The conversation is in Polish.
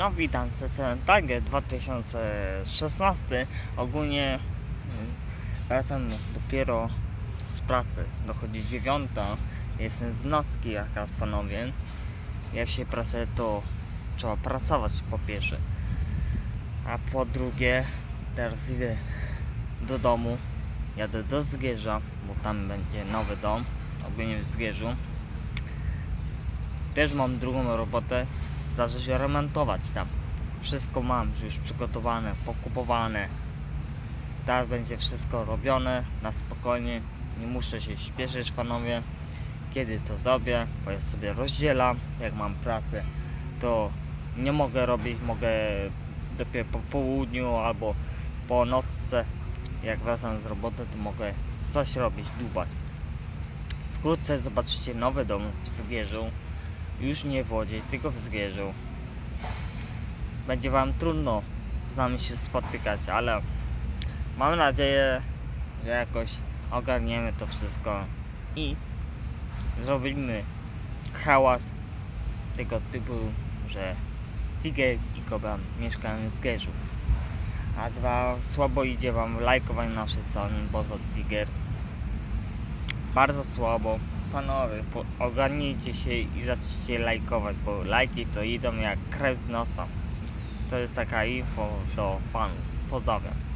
No witam, Sesen Tiger 2016. Ogólnie mm, wracam dopiero z pracy. Dochodzi dziewiąta. Jestem z nocki jakaś panowie. Jak się pracuje to trzeba pracować po pierwsze. A po drugie teraz idę do domu. Jadę do Zgierza, bo tam będzie nowy dom. Ogólnie w Zgierzu. Też mam drugą robotę. Zacząć remontować tam. Wszystko mam już przygotowane, pokupowane. Teraz będzie wszystko robione na spokojnie. Nie muszę się śpieszyć panowie. Kiedy to zrobię, bo ja sobie rozdzielam. Jak mam pracę, to nie mogę robić, mogę dopiero po południu albo po nocce. Jak wracam z roboty, to mogę coś robić, dubać. Wkrótce zobaczycie nowy dom w Zgierzu. Już nie w Łodzi, tylko w Zgierzu. Będzie Wam trudno z nami się spotykać, ale mam nadzieję, że jakoś ogarniemy to wszystko i zrobimy hałas tego typu, że Tiger i Kobra mieszkają w Zgierzu. A dwa, słabo idzie Wam lajkowanie naszej strony Bozo Tiger. Bardzo słabo. Panowie, ogarnijcie się i zacznijcie lajkować, bo lajki to idą jak krew z nosa. To jest taka info do fanów. Pozdrawiam.